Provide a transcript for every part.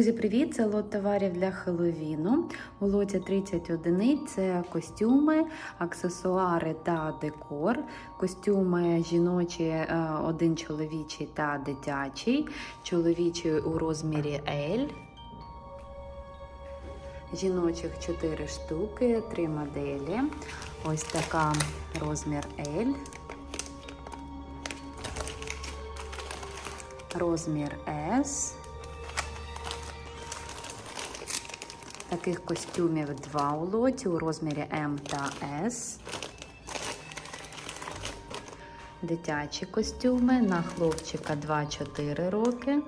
Друзі, привіт! Це лот товарів для Хеллоуіну. У лоті 30 одиниць це костюми, аксесуари та декор. Костюми жіночі, е, один чоловічий та дитячий. Чоловічий у розмірі L. Жіночих 4 штуки, 3 моделі. Ось така розмір L. Розмір S. Таких костюмів два у лоті у розмірі М та С. Дитячі костюми на хлопчика 2-4 роки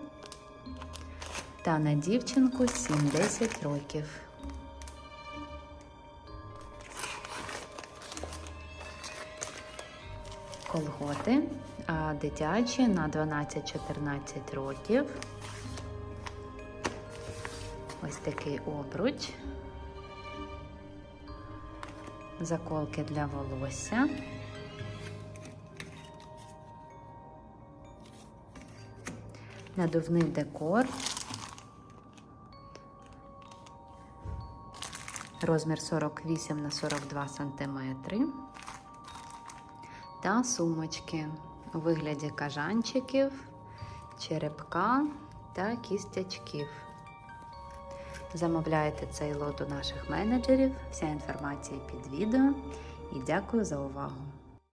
та на дівчинку 7-10 років. Колготи дитячі на 12-14 років. Ось такий обруч, заколки для волосся. Надувний декор. Розмір 48 на 42 сантиметри. Та сумочки у вигляді кажанчиків, черепка та кістячків. Замовляйте цей лот у наших менеджерів. Вся інформація під відео. І дякую за увагу!